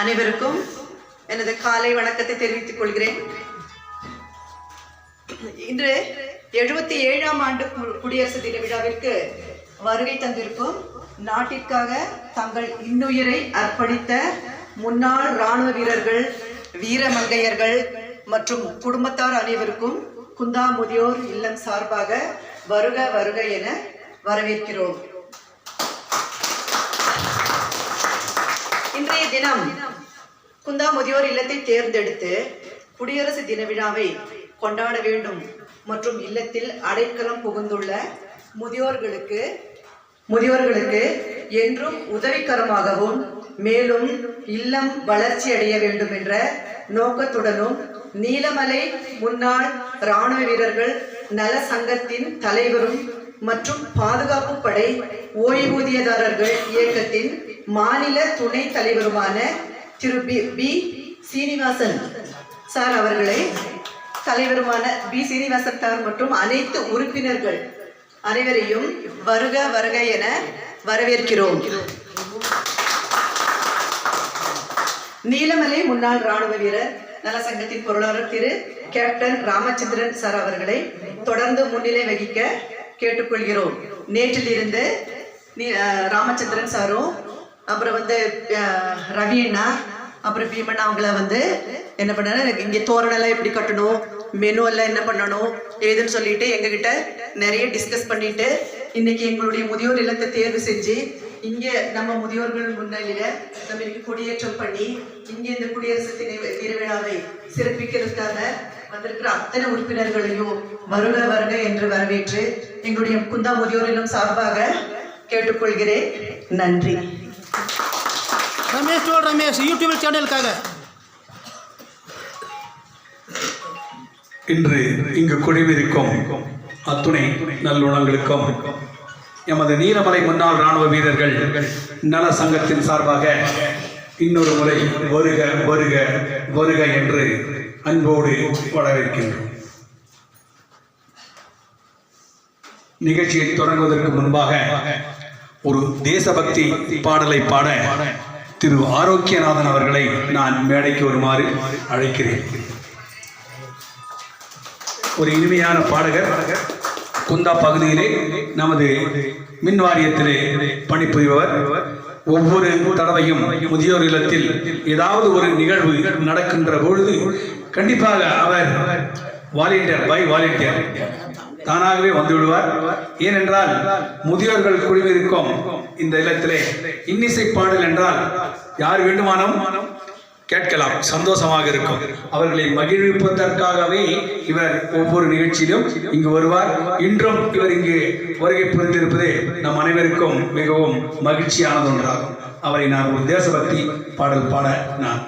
அனைவருக்கும் எனது காலை வணக்கத்தை தெரிவித்துக் கொள்கிறேன். இன்று எழுபத்தி ஏழாம் ஆண்டு குடியரசு தின விழாவிற்கு வருகை தந்திருக்கும் நாட்டிற்காக தங்கள் இன்னுயிரை அர்ப்பணித்த முன்னாள் ராணுவ வீரர்கள் வீரமங்கையர்கள் மற்றும் குடும்பத்தார் அனைவருக்கும் குந்தா முதியோர் இல்லம் சார்பாக வருக வருக என வரவேற்கிறோம். தினம் குந்தா முதியோர் இல்லத்தை தேர்ந்தெடுத்து குடியரசு தின விழாவை கொண்டாட வேண்டும். மற்றும் இல்லத்தில் அடைக்கலம் புகுந்துள்ள முதியோர்களுக்கு முதியோர்களுக்கு என்றும் உதவிகரமாகவும் மேலும் இல்லம் வளர்ச்சி அடைய வேண்டும் என்ற நோக்கத்துடனும் நீலமலை முன்னாள் ராணுவ வீரர்கள் நல சங்கத்தின் தலைவரும் மற்றும் பாதுகாப்பு படை ஓய்வூதியதாரர்கள் இயக்கத்தின் மாநில துணைத் தலைவருமான திரு பி பி சீனிவாசன் சார் அவர்களை தலைவருமான பி சீனிவாசன் சார் மற்றும் அனைத்து உறுப்பினர்கள் அனைவரையும் வருக வருக என வரவேற்கிறோம். நீலமலை முன்னாள் ராணுவ வீரர் நலசங்கத்தின் பொருளாளர் திரு கேப்டன் ராமச்சந்திரன் சார் அவர்களை தொடர்ந்து முன்னிலை வகிக்க கேட்டுக்கொள்கிறோம். நேற்றிலிருந்து நீ- ராமச்சந்திரன் சாரும் அப்புறம் வந்து அஹ், ரவி அண்ணா அப்புறம் பீமண்ணா அவங்கள வந்து என்ன பண்ணாரு? இங்கே தோரணெல்லாம் எப்படி கட்டணும்? மெனு எல்லாம் என்ன பண்ணணும்? ஏதுன்னு சொல்லிட்டு எங்ககிட்ட நிறைய டிஸ்கஸ் பண்ணிட்டு இன்னைக்கு எங்களுடைய முதியோர் இல்லத்தை தேர்வு செஞ்சு இங்க நம்ம முதியோர்கள் முன்னிலையில நம்ம இன்னைக்கு கொடியேற்றம் பண்ணி இங்க இந்த குடியரசு தின திருவிழாவை சிறப்பிக்கிறதுக்காக வந்திருக்கிற அத்தனை உறுப்பினர்களையும் வருக வருக என்று வரவேற்று எங்களுடைய குந்தா முதியோர் இல்லம் சார்பாக கேட்டுக்கொள்கிறேன். நன்றி. ரமேஷ் ரமேஷ். யூடியூப் சேனலுக்காக இன்று இங்கு குழுவிருக்கும் அத்துணை நல்லுணங்களுக்கும் எமது நீலமலை முன்னாள் ராணுவ வீரர்கள் நல சங்கத்தின் சார்பாக இன்னொரு முறை வருக வருக வருக என்று அன்போடு வரவேற்கின்றோம். நிகழ்ச்சியை தொடங்குவதற்கு முன்பாக ஒரு தேசபக்தி பாடலை பாட திரு ஆரோக்கியநாதன் அவர்களை நான் மேடைக்கு வருமாறு அழைக்கிறேன். ஒரு இனிமையான பாடகர் குந்தா பகுதியிலே நமது மின் வாரியத்திலே பணிபுரிபவர் ஒவ்வொரு தடவையும் முதியோர் இல்லத்தில் ஏதாவது ஒரு நிகழ்வு நடக்கின்ற பொழுது கண்டிப்பாக அவர் வாலண்டியர் பை வாலண்டியர் தானாகவே வந்து விடுவார். ஏனென்றால் முதியோர்கள் குழுவிருக்கும் இந்த இல்லத்திலே இன்னிசை பாடல் என்றால் யார் வேண்டுமானாலும் கேட்கலாம். சந்தோஷமாக இருக்கும். அவர்களை மகிழ்விப்பதற்காகவே இவர் ஒவ்வொரு நிகழ்ச்சியிலும் இங்கு வருவார். இன்றும் இவர் இங்கு வருகை புரிந்திருப்பது நம் அனைவருக்கும் மிகவும் மகிழ்ச்சியானது ஒன்றாகும் அவரை நான் ஒரு தேசபக்தி பாடல் பாட நான்